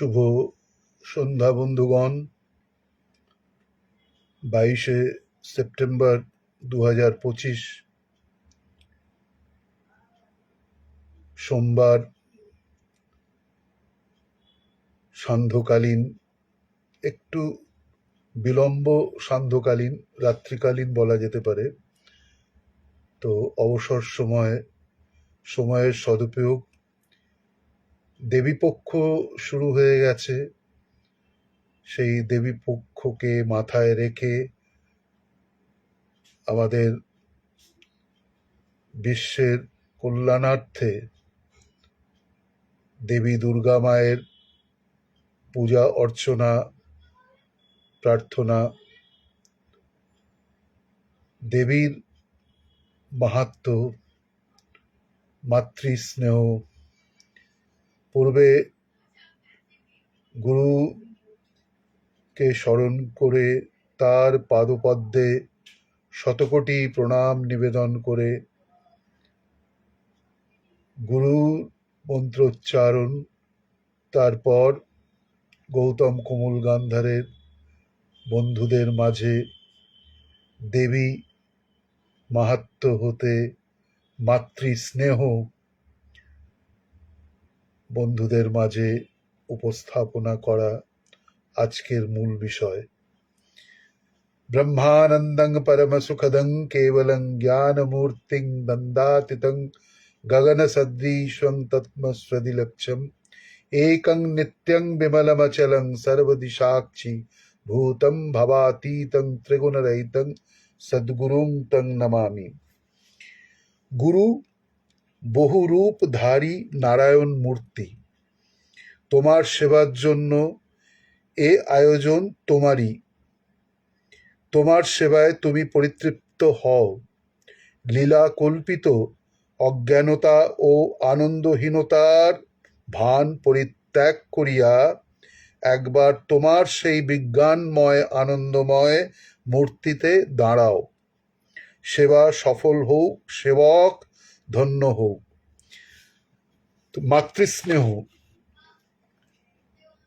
শুভ সন্ধ্যা, বন্ধুগণ। বাইশে সেপ্টেম্বর দু হাজার পঁচিশ, সোমবার, সান্ধ্যকালীন, একটু বিলম্ব সান্ধ্যকালীন, রাত্রিকালীন বলা যেতে পারে। তো অবসর সময়ে, সময়ের সদুপয়োগ দেবীপক্ষ শুরু হয়ে গেছে। সেই দেবীপক্ষকে মাথায় রেখে আমাদের বিশ্বের কল্যাণার্থে দেবী দুর্গা মায়ের পূজা, অর্চনা, প্রার্থনা দেবীর মাহাত্ম, মাতৃস্নেহ পূর্বে গুরুকে স্মরণ করে তার পাদপদ্মে শতকোটি প্রণাম নিবেদন করে গুরু মন্ত্রোচ্চারণ তারপর গৌতম কমল গান্ধারের বন্ধুদের মাঝে দেবী মাহাত্ম হতে মাতৃস্নেহ বন্ধুদের মাঝে উপস্থাপনা করা আজকের মূল বিষয়। ব্রহ্মানন্দং পরম সুখদং কেবলং জ্ঞানমূর্তিং দন্দাতিতং গগন সদৃশং তৎমস্রদিলক্ষ্যম একং নিত্যং বিমলমচলং সর্বদিশাক্ষি ভূতম ভবাতীতং ত্রিগুণরহিতং সদ্গুরুং তং নমামি। গুরু বহুরূপধারী নারায়ণ মূর্তি। তোমার সেবার জন্য এ আয়োজন তোমারই। তোমার সেবায় তুমি পরিতৃপ্ত হও। লীলা কল্পিত, অজ্ঞানতা ও আনন্দহীনতার ভান পরিত্যাগ করিয়া একবার তোমার সেই বিজ্ঞানময়, আনন্দময় মূর্তিতে দাঁড়াও। সেবা সফল হোক, সেবক ধন্য হোক মাতৃস্নেহ।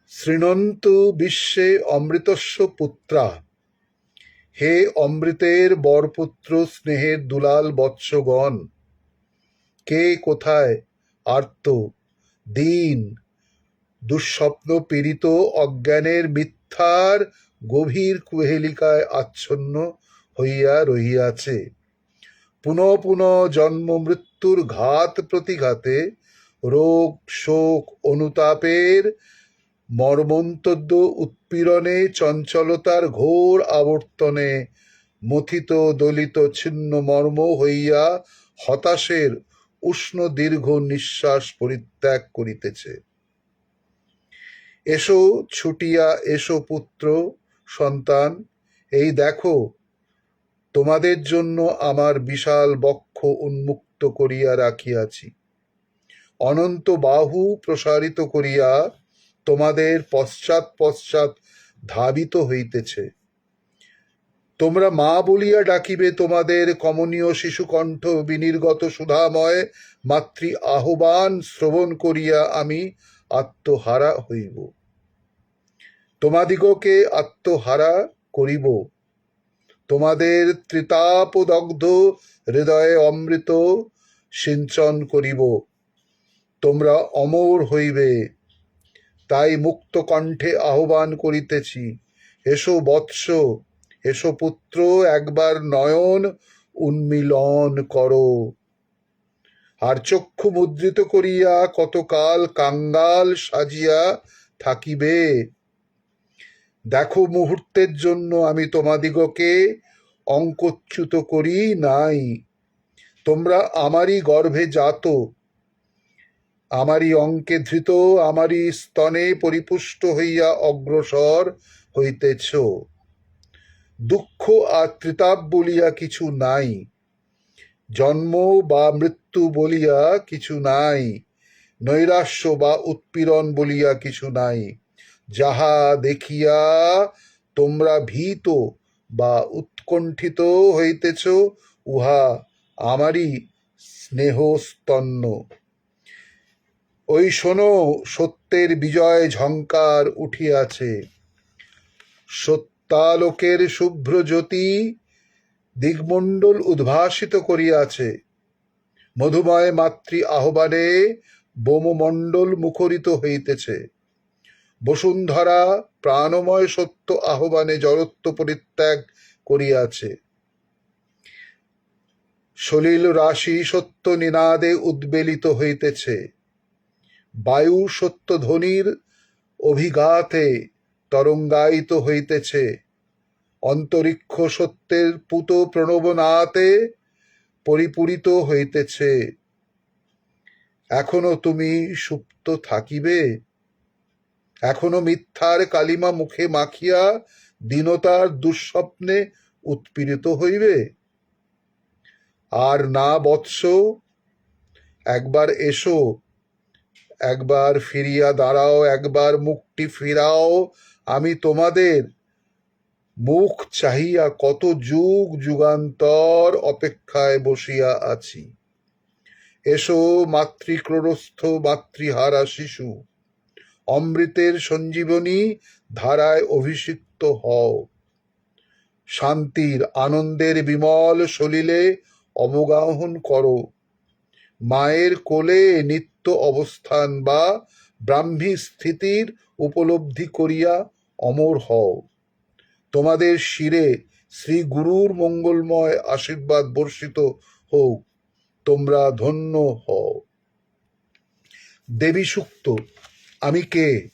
শৃণন্ত বিশ্বে অমৃতস্ব পুত্রা। হে অমৃতের বরপুত্র, স্নেহের দুলাল বৎসগণ। কে কোথায় আর্ত, দিন, দুঃস্বপ্ন পীড়িত, অজ্ঞানের মিথ্যার গভীর কুহেলিকায় আচ্ছন্ন হইয়া রহিয়াছে? পুনঃ পুনঃ জন্ম মৃত্যুর ঘাত প্রতিঘাতে রোগ, শোক, অনুতাপের মর্মন্তদ্য উৎপীড়নে চঞ্চলতার ঘোর আবর্তনে মথিত দলিত ছিন্ন মর্ম হইয়া হতাশের উষ্ণ দীর্ঘ নিঃশ্বাস পরিত্যাগ করিতেছে। এসো ছুটিয়া, এসো পুত্র, সন্তান, এই দেখো তোমাদের জন্য আমার বিশাল বক্ষ উন্মুক্ত করিয়া রাখিয়াছি। অনন্ত বাহু প্রসারিত করিয়া তোমাদের পশ্চাৎ পশ্চাৎ ধাবিত হইতেছে। তোমরা মা বলিয়া ডাকিবে তোমাদের কমনীয় শিশুকণ্ঠ বিনির্গত সুধাময় মাতৃ আহ্বান শ্রবণ করিয়া আমি আত্মহারা হইব। তোমাদিগকে আত্মহারা করিব। তোমাদের ত্রিতাপদগ্ধ হৃদয়ে অমৃত সিঞ্চন করিব। তোমরা অমর হইবে। তাই মুক্ত কণ্ঠে আহ্বান করিতেছি, এসো বৎস, এসো পুত্র, একবার নয়ন উন্মিলন করো। আর চক্ষু মুদ্রিত করিয়া কতকাল কাঙ্গাল সাজিয়া থাকিবে? দেখো মুহূর্তের জন্য আমি তোমাদিগকে অঙ্কচ্যুত করি নাই। তোমরা আমারই গর্ভে জাত আমারই অঙ্কে ধৃত, আমারই স্তনে পরিপুষ্ট হইয়া অগ্রসর হইতেছ। দুঃখ আর ত্রিতাপ বলিয়া কিছু নাই। জন্ম বা মৃত্যু বলিয়া কিছু নাই। নৈরাশ্য বা উৎপীড়ন বলিয়া কিছু নাই। যাহা দেখিয়া তোমরা ভীত বা উৎকণ্ঠিত হইতেছ, উহা আমারই স্নেহস্তন্য। ওই শোনো, সত্যের বিজয় ঝঙ্কার উঠিয়াছে। সত্যালোকের শুভ্র জ্যোতি দিগমণ্ডল উদ্ভাসিত করিয়াছে। মধুময় মাতৃ আহ্বানে বোমমণ্ডল মুখরিত হইতেছে। বসুন্ধরা প্রাণময় সত্য আহ্বানে জড়ত্ব পরিত্যাগ করিয়াছে। সলিল রাশি সত্য নিনাদে উদ্বেলিত হইতেছে। বায়ু সত্য ধ্বনির অভিঘাতে তরঙ্গায়িত হইতেছে। অন্তরিক্ষ সত্যের পুত প্রণবনাতে পরিপূরিত হইতেছে। এখনও তুমি সুপ্ত থাকিবে? এখনও মিথ্যার কালিমা মুখে মাখিয়া দীনতার দুঃস্বপ্নে উৎপীড়িত হইবে। আর না বৎস, একবার এসো, একবার ফিরিয়া দাঁড়াও, একবার মুখটি ফিরাও, আমি তোমাদের মুখ চাহিয়া কত যুগ যুগান্তর অপেক্ষায় বসিয়া আছি। এসো, মাতৃক্রোড়স্থ, মাতৃহারা শিশু অমৃতের সঞ্জীবনী ধারায় অভিষিক্ত হও। শান্তির আনন্দের বিমল সলিলে অবগাহন করো। মায়ের কোলে নিত্য অবস্থান বা ব্রাহ্মী স্থিতির উপলব্ধি করিয়া অমর হও। তোমাদের শিরে শ্রী গুরুর মঙ্গলময় আশীর্বাদ বর্ষিত হোক। তোমরা ধন্য হও। দেবী সুক্ত আমি কে?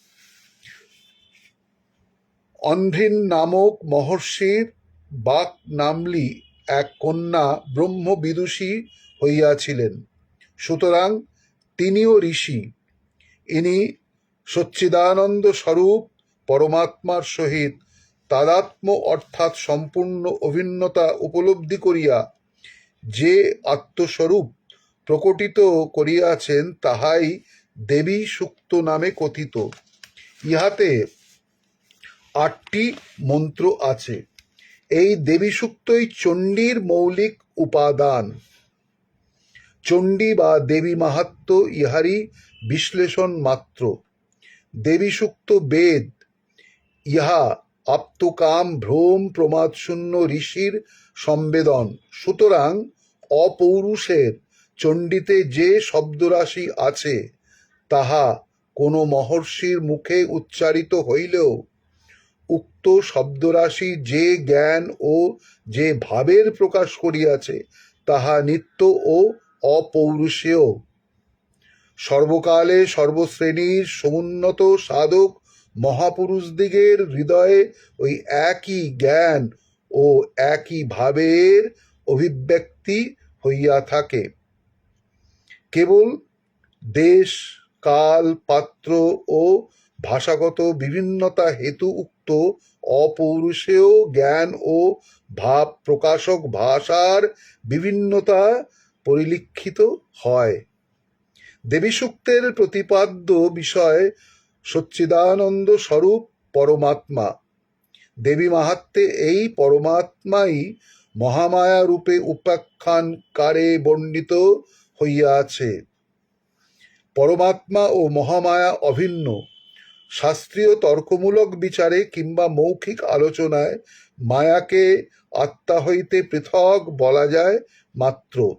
অনভিন নামক মহর্ষির বাক নামলি এক কন্যা ব্রহ্ম বিদুষী হইয়াছিলেন। সুতরাং তিনিও ঋষি। ইনি সচ্চিদানন্দ স্বরূপ পরমাত্মার সহিত তাদাত্ম অর্থাৎ সম্পূর্ণ অভিন্নতা উপলব্ধি করিয়া যে আত্মস্বরূপ প্রকটিত করিয়াছেন, তাহাই দেবী সুক্ত নামে কথিত। ইহাতে আটটি মন্ত্র আছে। এই দেবী সুক্তই চণ্ডীর মৌলিক উপাদান। চণ্ডী বা দেবী মাহাত্ম ইহারই বিশ্লেষণ মাত্র। দেবী সুক্ত বেদ, ইহা আপ্তকাম ভ্রম প্রমাদ শূন্য ঋষির সম্বেদন। সুতরাং অপৌরুষের চণ্ডীতে যে শব্দরাশি আছে তাহা কোনো মহর্ষির মুখে উচ্চারিত হইলেও উক্ত শব্দরাশি যে জ্ঞান ও যে ভাবের প্রকাশ করিয়াছে, তাহা নিত্য ও অপৌরুষেয়। সর্বকালে সর্বশ্রেণীর সমুন্নত সাধক মহাপুরুষদিগের হৃদয়ে ওই একই জ্ঞান ও একই ভাবের অভিব্যক্তি হইয়া থাকে। কেবল দেশ কাল পাত্র ও ভাষাগত বিভিন্নতা হেতু উক্ত অপৌরুষেয় জ্ঞান ও ভাব প্রকাশক ভাষার বিভিন্নতা পরিলক্ষিত হয়। দেবী সূক্তের প্রতিপাদ্য বিষয় সচ্চিদানন্দ স্বরূপ পরমাত্মা। দেবী মাহাত্মে এই পরমাত্মাই মহামায়া রূপে উপাখ্যানকারে বর্ণিত হইয়াছে। পরমাত্মা ও মহামায়া অভিন্ন। শাস্ত্রীয় তর্কমূলক বিচারে কিংবা মৌখিক আলোচনায় মায়াকে আত্মা হইতে পৃথক বলা যায় মাত্র।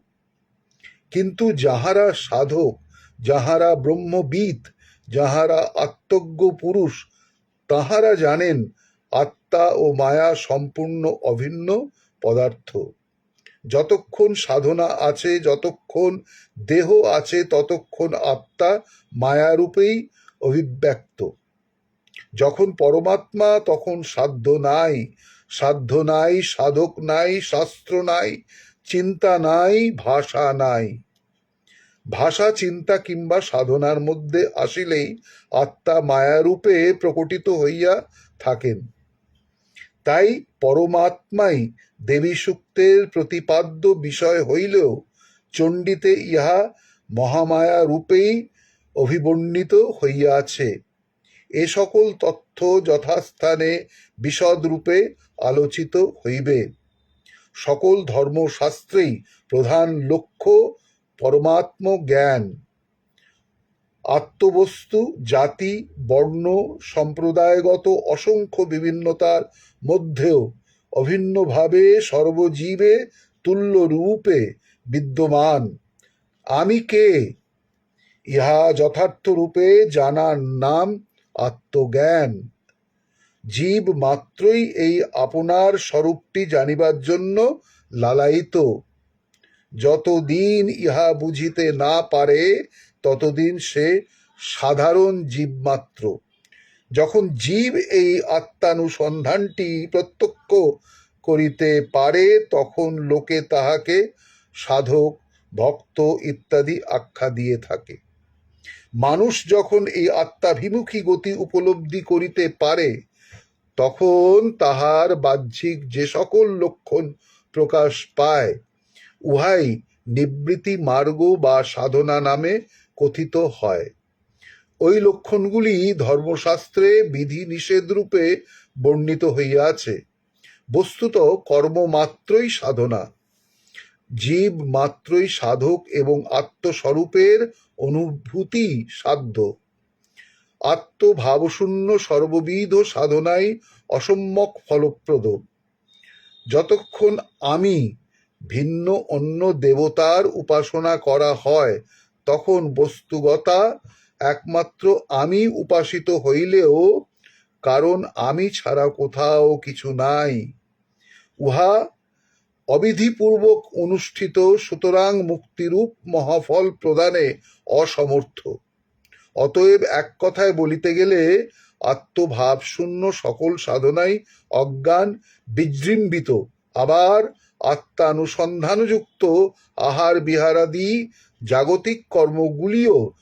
কিন্তু যাহারা সাধক, যাহারা ব্রহ্মবিদ, যাহারা আত্মজ্ঞ পুরুষ, তাহারা জানেন আত্মা ও মায়া সম্পূর্ণ অভিন্ন পদার্থ। যতক্ষণ সাধনা আছে, যতক্ষণ দেহ আছে, ততক্ষণ আত্মা মায়ারূপেই অভিব্যক্ত। যখন পরমাত্মা, তখন সাধ্য নাই। সাধ্য নাই, সাধক নাই, শাস্ত্র নাই, চিন্তা নাই, ভাষা নাই। ভাষা, চিন্তা কিংবা সাধনার মধ্যে আসিলেই আত্মা মায়ারূপে প্রকটিত হইয়া থাকেন। তাই পরমাত্মাই দেবী সূক্তের প্রতিপাদ্য বিষয় হইলেও চণ্ডীতে ইহা মহামায়া রূপেই অভিবর্ণিত হইয়াছে। এ সকল তথ্য যথাস্থানে বিশদরূপে আলোচিত হইবে। সকল ধর্মশাস্ত্রেই প্রধান লক্ষ্য পরমাত্ম জ্ঞান আত্মবস্তু, জাতি, বর্ণ, সম্প্রদায়গত, অসংখ্য বিভিন্নতার মধ্যেও অভিন্নভাবে, সর্বজীবে তুল্য রূপে বিদ্যমান। আমি কে? ইহা যথার্থ রূপে জানার নাম আত্মজ্ঞান। জীব মাত্রই এই আপনার স্বরূপটি জানিবার জন্য লালায়িত। যতদিন ইহা বুঝিতে না পারে ততদিন সে সাধারণ জীব মাত্র যখন জীব এই আত্মানুসন্ধানটি প্রত্যক্ষ করিতে পারে, তখন লোকে তাহাকে সাধক, ভক্ত ইত্যাদি আখ্যা দিয়ে থাকে। মানুষ যখন এই আত্মাভিমুখী গতি উপলব্ধি করিতে পারে, তখন তাহার বাহ্যিক যে সকল লক্ষণ প্রকাশ পায়, উহাই নিবৃত্তি মার্গ বা সাধনা নামে কথিত হয়। ওই লক্ষণগুলি ধর্মশাস্ত্রে বিধি নিষেধ রূপে বর্ণিত হইয়াছে। বস্তুত কর্ম মাত্রই সাধনা। জীব মাত্রই সাধক এবং আত্মস্বরূপের অনুভূতি সাধ্য। আত্মভাবশূন্য সর্ববিধ সাধনাই অসম্যক ফলপ্রদ। যতক্ষণ আমি ভিন্ন অন্য দেবতার উপাসনা করা হয় তখন বস্তুগতা একমাত্র আমি উপাসিত হইলেও কারণ আমি ছাড়া কোথাও কিছু নাই। উহা অবিধিপূর্বক অনুষ্ঠিত, সুতরাং মুক্তিরূপ মহাফল প্রদানে অসমর্থ। অতএব এক কথায় বলিতে গেলে, আত্মভাব শূন্য সকল সাধনাই অজ্ঞান বিজৃম্বিত আবার আত্মানুসন্ধানযুক্ত আহার বিহারাদি জাগতিক কর্মগুলিও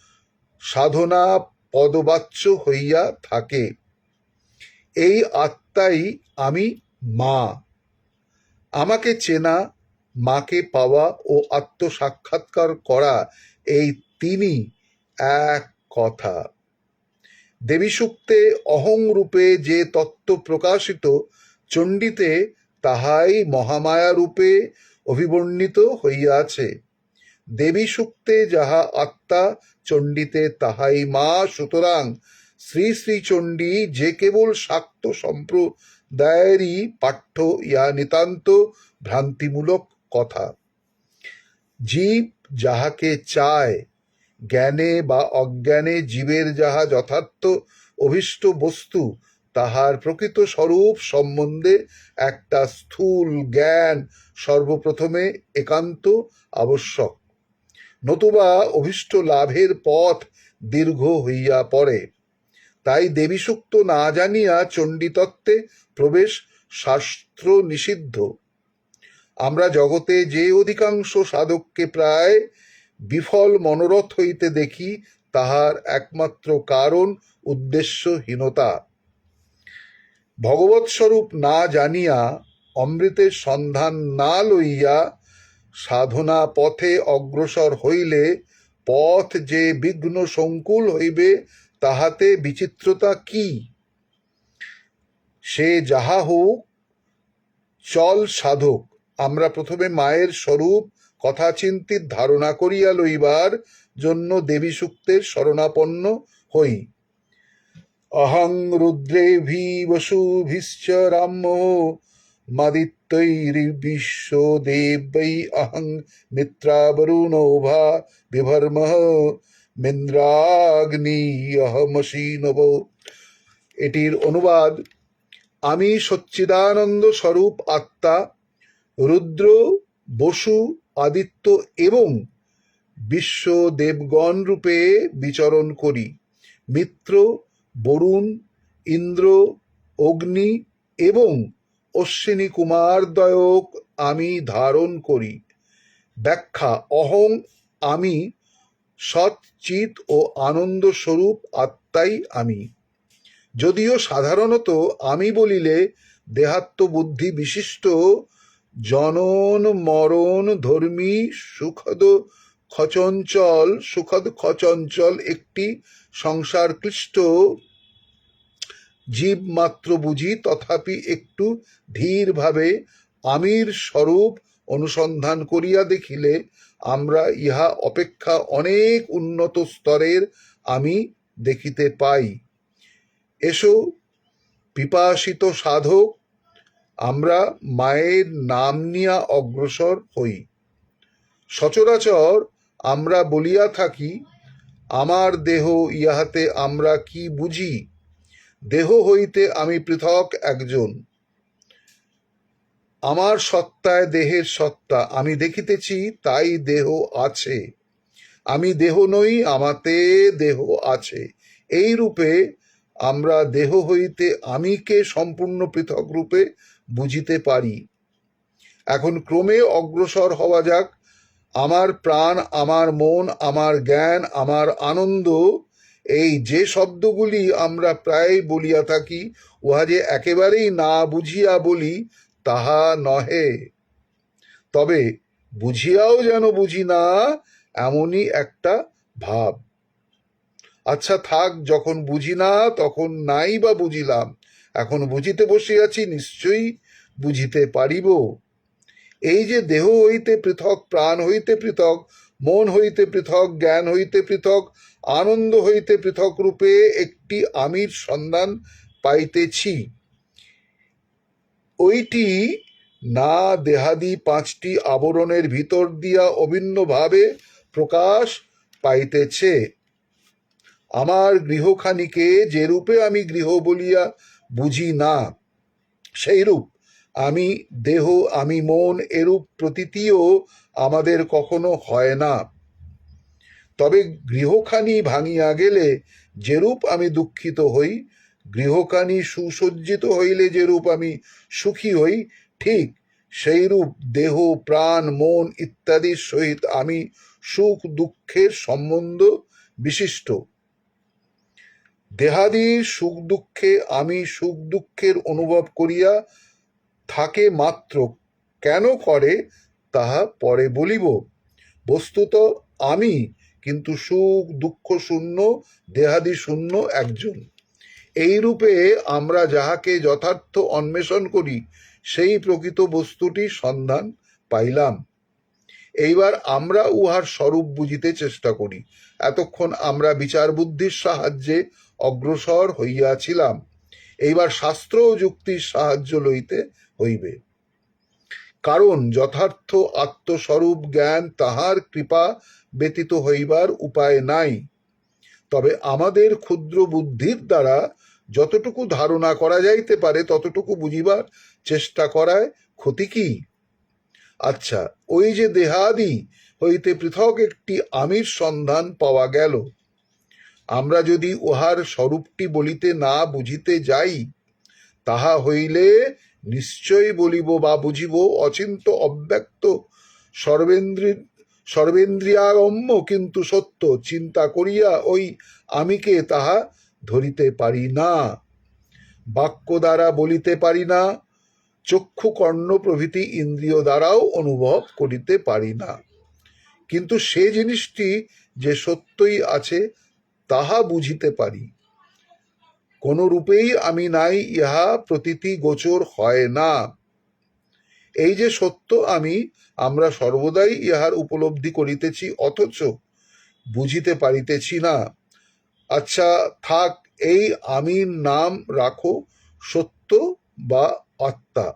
সাধনা পদবাচ্য হইয়া থাকে। এই আত্মাই আমি মা। আমাকে চেনা, মাকে পাওয়া ও আত্মসাক্ষাৎকার করা এই তিনি এক কথা। দেবী সূক্তে অহং রূপে যে তত্ত্ব প্রকাশিত, চণ্ডীতে তাহাই মহামায়া রূপে অভিবর্ণিত হইয়াছে। দেবী সূক্তে যাহা আত্মা চণ্ডীতে তাহাই মা, সুতরাং শ্রী শ্রী চণ্ডী যে কেবল শাক্ত সম্প্রদায়েরই পাঠ্য, ইহা নিতান্ত ভ্রান্তিমূলক কথা। জীব যাহাকে চায়, জ্ঞানে বা অজ্ঞানে জীবের যাহা যথার্থ অভীষ্ট বস্তু, তাহার প্রকৃত স্বরূপ সম্বন্ধে একটা স্থূল জ্ঞান সর্বপ্রথমে একান্ত আবশ্যক। নতুবা অভীষ্ট লাভের পথ দীর্ঘ হইয়া পড়ে। তাই দেবীসূক্ত না জানিয়া চণ্ডীতত্ত্বে প্রবেশ শাস্ত্র নিষিদ্ধ। আমরা জগতে যে অধিকাংশ সাধককে প্রায় বিফল মনোরথ হইতে দেখি, তাহার একমাত্র কারণ, উদ্দেশ্যহীনতা। ভগবৎ স্বরূপ না জানিয়া অমৃতের সন্ধান না লইয়া সাধনা পথে অগ্রসর হইলে পথ যে বিঘ্ন সংকুল হইবে, তাহাতে বিচিত্রতা কি? সে যাহা হোক, চল সাধক, আমরা প্রথমে মায়ের স্বরূপ কথা চিন্তিত ধারণা করিয়া লইবার জন্য দেবী সূক্তের শরণাপন্ন হই। অহং রুদ্রেভি বসুভিশ্চ রাম মাদিত্যৈর্বিশ্ব দেবৈ অহং মিত্রাবরুণোভা বিভর্ম মিন্দ্রাগ্নি অহমসীনব এটির অনুবাদ, আমি সচ্চিদানন্দ স্বরূপ আত্মা, রুদ্র, বসু, আদিত্য এবং বিশ্ব দেবগণ রূপে বিচরণ করি। মিত্র, বরুণ, ইন্দ্র, অগ্নি এবং অশ্বিনী কুমারদ্বয়ক আমি ধারণ করি। ব্যাখ্যা, অহং আমি, সৎচিত ও আনন্দ স্বরূপ আত্মাই আমি। যদিও সাধারণত আমি বলিলে দেহাত্ম বুদ্ধি বিশিষ্ট, জনন মরণ ধর্মী সুখদ খচঞ্চল সুখদ খচঞ্চল একটি সংসার ক্লিষ্ট জীব মাত্র বুঝি তথাপি একটু ধীরভাবে আমির স্বরূপ অনুসন্ধান করিয়া দেখিলে আমরা ইহা অপেক্ষা অনেক উন্নত স্তরের আমি দেখিতে পাই। এসো, পিপাসিত সাধক, আমরা মায়ের নাম নিয়া অগ্রসর হই। সচরাচর আমরা বলিয়া থাকি, আমার দেহ ইহাতে আমরা কি বুঝি? দেহ হইতে আমি পৃথক একজন। আমার সত্তায় দেহের সত্তা আমি দেখিতেছি, তাই দেহ আছে। আমি দেহ নই, আমাতে দেহ আছে। এই রূপে আমরা দেহ হইতে আমিকে সম্পূর্ণ পৃথক রূপে বুঝিতে পারি। এখন ক্রমে অগ্রসর হওয়া যাক। আমার প্রাণ, আমার মন, আমার জ্ঞান, আমার আনন্দ এই যে শব্দগুলি আমরা প্রায় বলিয়া থাকি, উহা যে একেবারেই না বুঝিয়া বলি, তাহা নহে। তবে বুঝিয়াও যেন বুঝি না, এমনই একটা ভাব। আচ্ছা থাক, যখন বুঝি না, তখন নাই বা বুঝিলাম। এখন বুঝিতে বসিয়াছি, নিশ্চয়ই বুঝিতে পারিব। এই যে দেহ হইতে পৃথক, প্রাণ হইতে পৃথক, মন হইতে পৃথক, জ্ঞান হইতে পৃথক আনন্দ হইতে পৃথক রূপে একটি আমির সন্ধান পাইতেছি। ওইটি না দেহাদি পাঁচটি আবরণের ভিতর দিয়া অভিন্নভাবে প্রকাশ পাইতেছে। আমার গৃহখানিকে যে রূপে আমি গৃহ বলিয়া বুঝি না সেই রূপ আমি দেহ, আমি মন এরূপ প্রতীতিও আমাদের কখনো হয় না। তবে গৃহখানি ভাঙিয়া গেলে যেরূপ আমি দুঃখিত হই, গৃহখানি সুসজ্জিত হইলে যেরূপ আমি সুখী হই, ঠিক সেই রূপ দেহ, প্রাণ, মন ইত্যাদির সহিত আমি সুখ দুঃখের সম্বন্ধ বিশিষ্ট। দেহাদির সুখ দুঃখে আমি সুখ দুঃখের অনুভব করিয়া থাকে মাত্র। কেন করে? তাহা পরে বলিব। বস্তুত আমি কিন্তু সুখ, দুঃখ শূন্য, দেহাদি শূন্য একজন। এই রূপে আমরা যাহাকে যথার্থ অন্বেষণ করি, সেই প্রকৃত বস্তুটি সন্ধান পাইলাম। এইবার আমরা উহার স্বরূপ বুঝিতে চেষ্টা করি। এতক্ষণ আমরা বিচার বুদ্ধির সাহায্যে অগ্রসর হইয়াছিলাম। এইবার শাস্ত্র ও যুক্তির সাহায্য লইতে হইবে। কারণ যথার্থ আত্মস্বরূপ জ্ঞান তাহার কৃপা ব্যতীত হইবার উপায় নাই। তবে আমাদের ক্ষুদ্র বুদ্ধির দ্বারা যতটুকু ধারণা করা যাইতে পারে, ততটুকু বুঝিবার চেষ্টা করায় ক্ষতি কি? আচ্ছা ওই যে দেহাদি হইতে পৃথক একটি আমির সন্ধান পাওয়া গেল। আমরা যদি উহার স্বরূপটি বলিতে না বুঝিতে যাই, তাহা হইলে নিশ্চয় বলিব বা বুঝিব, অচিন্ত অব্যক্ত সর্বেন্দ্রী সর্বেন্দ্রিয়াগম্য কিন্তু সত্য। চিন্তা করিয়া ওই আমিকে তাহা ধরিতে পারি না। বাক্য দ্বারা বলিতে পারি না, চক্ষু কর্ণ প্রভৃতি ইন্দ্রিয় দ্বারাও অনুভব করিতে পারি না। কিন্তু সে জিনিসটি যে সত্যই আছে, তাহা বুঝিতে পারি। কোন রূপেই আমি নাই, ইহা প্রতীতি গোচর হয় না। এই যে সত্য আমি, আমরা সর্বদাই ইহার উপলব্ধি করিতেছি, অথচ বুঝিতে পারিতেছি না। আচ্ছা থাক, এই আমির নাম রাখো, সত্য বা আত্মা।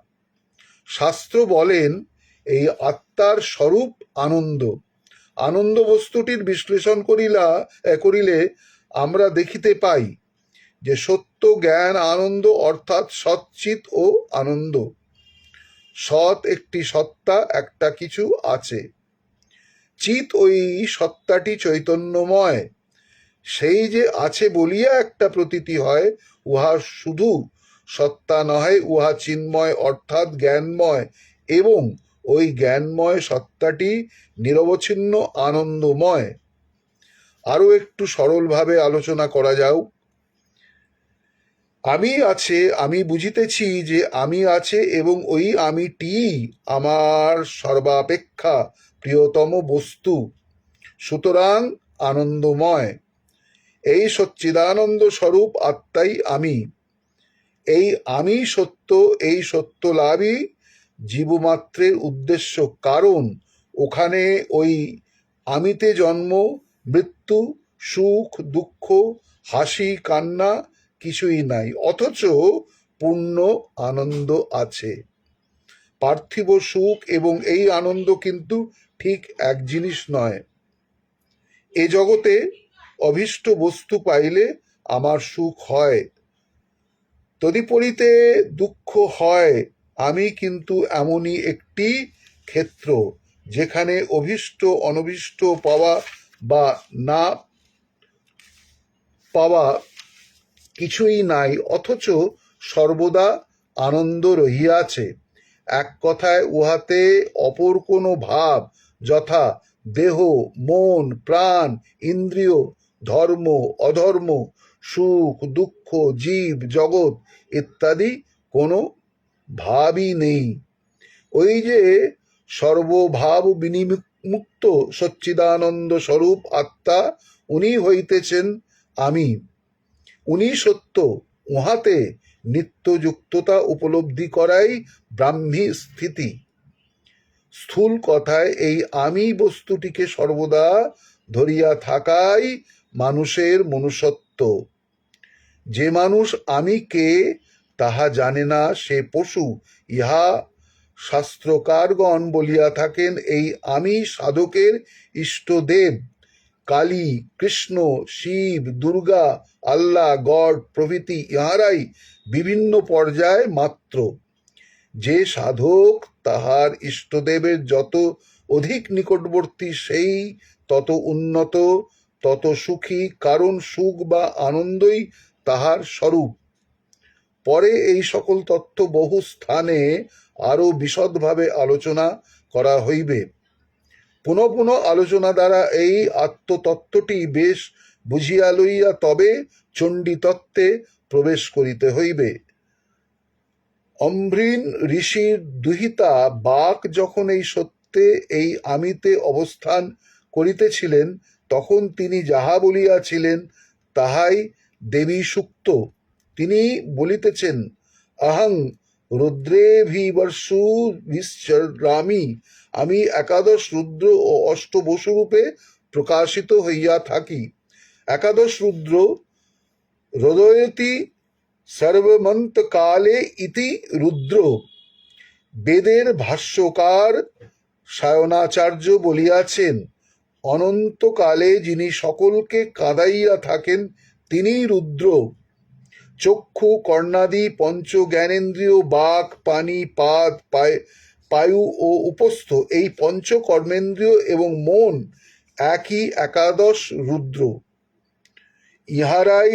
শাস্ত্র বলেন, এই আত্মার স্বরূপ আনন্দ। আনন্দ বস্তুটির বিশ্লেষণ করিলা করিলে আমরা দেখিতে পাই। যে সত্য, জ্ঞান, আনন্দ অর্থাৎ সচ্চিত ও আনন্দ। সৎ একটি সত্তা, একটা কিছু আছে। চিত ওই সত্তাটি চৈতন্যময়। সেই যে আছে বলিয়া একটা প্রতীতি হয়, উহা শুধু সত্তা নহে, উহা চিন্ময় অর্থাৎ জ্ঞানময় এবং ওই জ্ঞানময় সত্তাটি নিরবচ্ছিন্ন আনন্দময়। আরও একটু সরলভাবে আলোচনা করা যাও। আমি আছে, আমি বুঝিতেছি যে আমি আছে এবং ওই আমিটি আমার সর্বাপেক্ষা প্রিয়তম বস্তু। সুতরাং আনন্দময়। এই সচ্চিদানন্দ স্বরূপ আত্মাই আমি। এই আমি সত্য, এই সত্য লাভই জীবমাত্রের উদ্দেশ্য। কারণ ওখানে ওই আমিতে জন্ম, মৃত্যু, সুখ, দুঃখ, হাসি, কান্না কিছুই নাই, অথচ পূর্ণ আনন্দ আছে। পার্থিব সুখ এবং এই আনন্দ কিন্তু ঠিক এক জিনিস নয়। এ জগতে অভীষ্ট বস্তু পাইলে আমার সুখ হয়। তদিপরিতে দুঃখ হয়, আমি কিন্তু এমনই একটি ক্ষেত্র যেখানে অভীষ্ট, অনভীষ্ট পাওয়া বা না পাওয়া কিছুই নাই, অথচ সর্বদা আনন্দ রহিয়াছে। এক কথায় উহাতে অপর কোনো ভাব যথা দেহ, মন, প্রাণ, ইন্দ্রিয়, ধর্ম, অধর্ম, সুখ, দুঃখ, জীব, জগৎ ইত্যাদি কোনো ভাবই নেই। ওই যে সর্বভাব বিনিমুক্ত সচ্চিদানন্দ স্বরূপ আত্মা, উনি হইতেছেন আমি। উনি সত্য। উহাতে নিত্যযুক্ততা উপলব্ধি করাই ব্রাহ্মী স্থিতি। স্থূল কথায় এই আমি বস্তুটিকে সর্বদা ধরিয়া থাকাই মানুষের মনুষ্যত্ব। যে মানুষ আমি কে, তাহা জানে না সে পশু। ইহা শাস্ত্রকারগণ বলিয়া থাকেন, এই আমি সাধকের ইষ্টদেব। কালী, কৃষ্ণ, শিব, দুর্গা আল্লাহ গড, প্রভৃতি ইহারাই বিভিন্ন পর্যায় মাত্র। যে সাধক তাহার ইষ্টদেবের যত অধিক নিকটবর্তী সেই তত উন্নত, তত সুখী, কারণ সুখ বা আনন্দই তাহার স্বরূপ। পরে এই সকল তত্ত্ব বহু স্থানে আরও বিশদভাবে আলোচনা করা হইবে। পুনঃ পুনঃ আলোচনা দ্বারা এই আত্মতত্ত্বটি বেশ বুঝিয়া লইয়া তবে চণ্ডী তত্ত্বে প্রবেশ করিতে হইবে। অম্ভৃণ ঋষির দুহিতা বাক যখন এই সত্যে এই আমিতে অবস্থান করিতেছিলেন, তখন তিনি যাহা বলিয়াছিলেন তাহাই দেবী সুক্ত তিনি বলিতেছেন অহং রুদ্রেভিবর্ষু বিশ্বরামি আমি একাদশ রুদ্র ও অষ্ট বসুরূপে প্রকাশিত হইয়া থাকি। একাদশ রুদ্র হৃদয়তি সর্বমন্ত কালে ইতি রুদ্র। বেদের ভাষ্যকার সায়নাচার্য বলিয়াছেন, অনন্তকালে যিনি সকলকে কাঁদাইয়া থাকেন, তিনিই রুদ্র। চক্ষু, কর্ণাদি পঞ্চ জ্ঞানেন্দ্রিয় বাক, পানি পাত পায় ও উপস্থ। এই পঞ্চ কর্মেন্দ্রীয় এবং মন একই একাদশ রুদ্র। ইহারাই